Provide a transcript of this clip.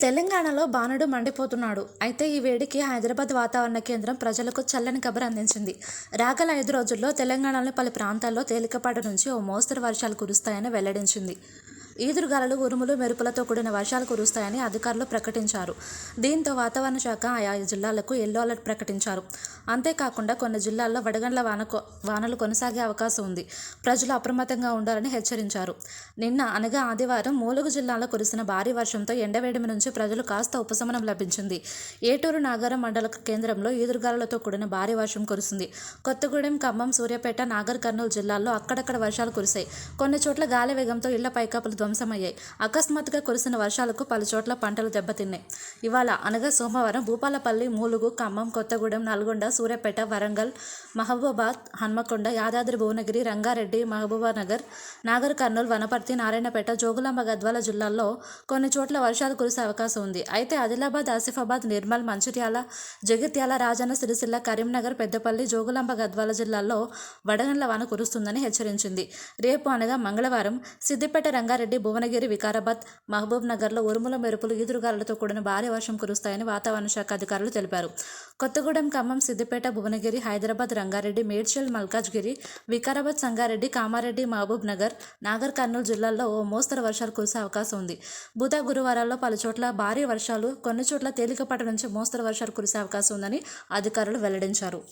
తెలంగాణలో బాణుడు మండిపోతున్నాడు. అయితే ఈ వేడికి హైదరాబాద్ వాతావరణ కేంద్రం ప్రజలకు చల్లని కబురు అందించింది. రాగల ఐదు రోజుల్లో తెలంగాణలోని పలు ప్రాంతాల్లో తేలికపాటి నుంచి ఓ మోస్తరు వర్షాలు కురుస్తాయని వెల్లడించింది. ఈదురుగాలులు ఉరుములు మెరుపులతో కూడిన వర్షాలు కురుస్తాయని అధికారులు ప్రకటించారు. దీంతో వాతావరణ శాఖ ఆయా జిల్లాలకు ఎల్లో అలర్ట్ ప్రకటించారు. అంతేకాకుండా కొన్ని జిల్లాల్లో వడగండ్ల వాన వానలు కొనసాగే అవకాశం ఉంది. ప్రజలు అప్రమత్తంగా ఉండాలని హెచ్చరించారు. నిన్న అనగా ఆదివారం మూలుగు జిల్లాలో కురిసిన భారీ వర్షంతో ఎండవేడిమి నుంచి ప్రజలు కాస్త ఉపశమనం లభించింది. ఏటూరు నాగారం మండల కేంద్రంలో ఈదురుగాలులతో కూడిన భారీ వర్షం కురిసింది. కొత్తగూడెం ఖమ్మం సూర్యాపేట నాగర్ కర్నూలు జిల్లాల్లో అక్కడక్కడ వర్షాలు కురిశాయి. కొన్ని చోట్ల గాలి వేగంతో ఇళ్ళ పైకప్పులు ధ్వంసమయ్యాయి. అకస్మాత్తుగా కురిసిన వర్షాలకు పలుచోట్ల పంటలు దెబ్బతిన్నాయి. ఇవాళ అనగా సోమవారం భూపాలపల్లి మూలుగు ఖమ్మం కొత్తగూడెం నల్గొండ సూర్యాపేట వరంగల్ మహబూబాద్ హన్మకొండ యాదాద్రి భువనగిరి రంగారెడ్డి మహబూబానగర్ నాగర్ కర్నూలు వనపర్తి నారాయణపేట జోగులాంబ గద్వాల జిల్లాల్లో కొన్ని చోట్ల వర్షాలు కురిసే అవకాశం ఉంది. అయితే ఆదిలాబాద్ ఆసిఫాబాద్ నిర్మల్ మంచిర్యాల జగిత్యాల రాజన్న సిరిసిల్ల కరీంనగర్ పెద్దపల్లి జోగులాంబ గద్వాల జిల్లాల్లో వడగండ్ల వాన కురుస్తుందని హెచ్చరించింది. రేపు అనగా మంగళవారం సిద్దిపేట రంగారెడ్డి భువనగిరి వికారాబాద్ మహబూబ్ నగర్లో ఉరుముల మెరుపులు ఈదురుగాలతో కూడిన భారీ వర్షం కురుస్తాయని వాతావరణ శాఖ అధికారులు తెలిపారు. కొత్తగూడెం ఖమ్మం సిద్దిపేట భువనగిరి హైదరాబాద్ రంగారెడ్డి మేడ్చల్ మల్కాజ్గిరి వికారాబాద్ సంగారెడ్డి కామారెడ్డి మహబూబ్ నగర్ నాగర్ కర్నూలు జిల్లాల్లో ఓ మోస్తరు వర్షాలు కురిసే అవకాశం ఉంది. బుధ గురువారాల్లో పలు చోట్ల భారీ వర్షాలు కొన్ని చోట్ల తేలికపాటి నుంచి మోస్తరు వర్షాలు కురిసే అవకాశం ఉందని అధికారులు వెల్లడించారు.